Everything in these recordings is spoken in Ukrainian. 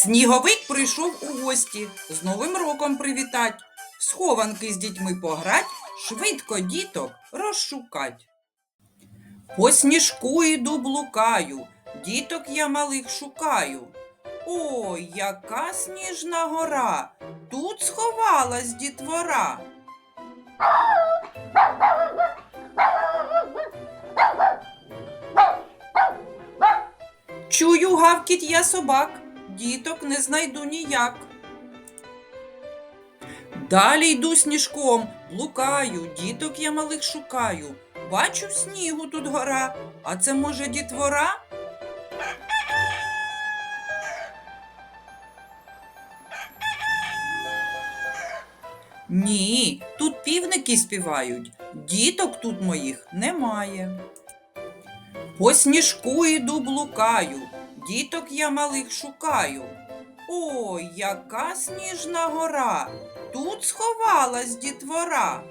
Сніговик прийшов у гості з Новим роком привітать, схованки з дітьми пограть, швидко діток розшукать. По сніжку іду блукаю, діток я малих шукаю. Ой, яка сніжна гора! Тут сховалась дітвора. Чую гавкіт я собак, діток не знайду ніяк. Далі йду сніжком, блукаю, діток я малих шукаю. Бачу снігу тут гора, а це може дітвора? Ні, тут півники співають, діток тут моїх немає. По сніжку іду блукаю, діток я малих шукаю. Ой, яка сніжна гора! Тут сховалась дітвора.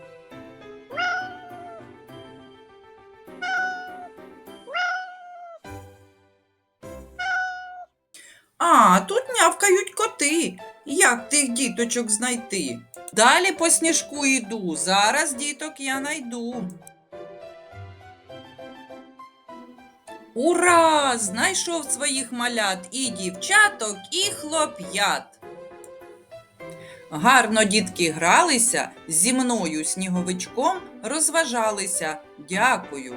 А, тут нявкають коти. Як тих діточок знайти? Далі по сніжку йду, зараз діток я найду. Ура! Знайшов своїх малят і дівчаток, і хлоп'ят. Гарно дітки гралися, зі мною сніговичком розважалися. Дякую.